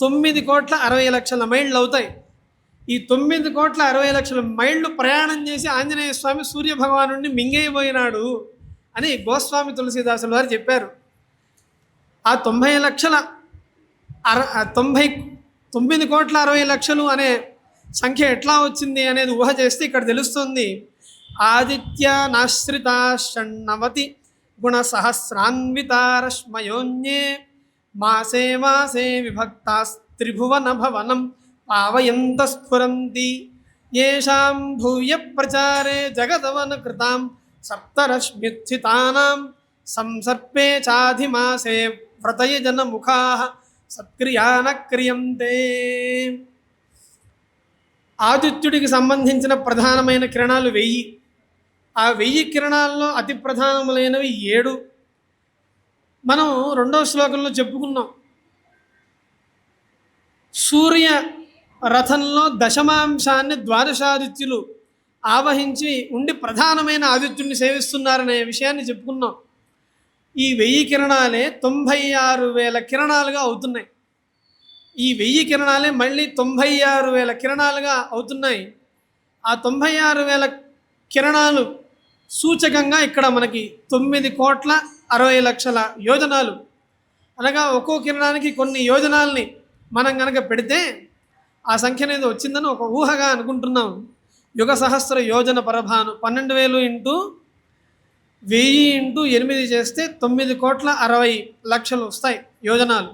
తొమ్మిది కోట్ల అరవై లక్షల మైళ్ళు అవుతాయి. ఈ తొమ్మిది కోట్ల అరవై లక్షల మైళ్ళు ప్రయాణం చేసి ఆంజనేయ స్వామి సూర్య భగవానుడిని మింగైపోయినాడు అని గోస్వామి తులసీదాసుల వారు చెప్పారు. ఆ తొంభై లక్షల అర తొంభై తొమ్మిది కోట్ల అరవై లక్షలు అనే సంఖ్య ఎట్లా వచ్చింది అనేది ఊహ చేస్తే ఇక్కడ తెలుస్తుంది. ఆదిత్య నాశ్రిత షణ్ణవతి గుణ సహస్రాన్వితారశ్మయోన్యే మాసే మాసే విభక్తాస్త్రిభువన భవనం పావయంత స్ఫురంతి. ఏషాం భూయ ప్రచారే జగదవన కృతాం సప్తరశ్మ్యుత్థితానాం సంసర్పే చాధిమాసే వ్రతయజన ముఖా సత్క్రియాన క్రియంతే. ఆదిత్యుడికి సంబంధించిన ప్రధానమైన కిరణాలు వెయ్యి. ఆ వెయ్యి కిరణాల్లో అతి ప్రధానములైనవి ఏడు. మనం రెండవ శ్లోకంలో చెప్పుకున్నాం. సూర్య రథంలో దశమాంశాన్ని ద్వాదశాదిత్యులు ఆవహించి ఉండి ప్రధానమైన ఆదిత్యుడిని సేవిస్తున్నారనే విషయాన్ని చెప్పుకున్నాం. ఈ వెయ్యి కిరణాలే తొంభై ఆరు వేల కిరణాలుగా అవుతున్నాయి. ఈ వెయ్యి కిరణాలే మళ్ళీ తొంభై ఆరు వేల కిరణాలుగా అవుతున్నాయి. ఆ తొంభై ఆరు వేల కిరణాలు సూచకంగా ఇక్కడ మనకి తొమ్మిది కోట్ల అరవై లక్షల యోజనాలు. అనగా ఒక్కో కిరణానికి కొన్ని యోజనాల్ని మనం కనుక పెడితే ఆ సంఖ్య అనేది వచ్చిందని ఒక ఊహగా అనుకుంటున్నాం. యుగ సహస్ర యోజన పరభాను పన్నెండు వేలు ఇంటూ వెయ్యి ఇంటూ ఎనిమిది చేస్తే తొమ్మిది కోట్ల అరవై లక్షలు వస్తాయి యోజనాలు.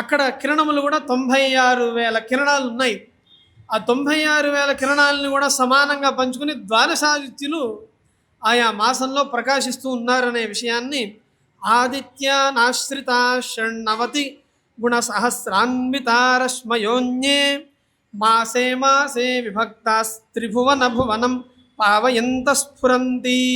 అక్కడ కిరణములు కూడా తొంభై ఆరు వేల కిరణాలు ఉన్నాయి. ఆ తొంభై ఆరు వేల కిరణాలను కూడా సమానంగా పంచుకుని ద్వాదశాదిత్యులు ఆయా మాసంలో ప్రకాశిస్తూ ఉన్నారనే విషయాన్ని ఆదిత్య నాశ్రిత షణ్ణవతి గుణ సహస్రాన్వితారశ్మయోన్యే మాసే మాసే విభక్తాస్త్రిభువన భువనం పావయంత స్ఫురంతి.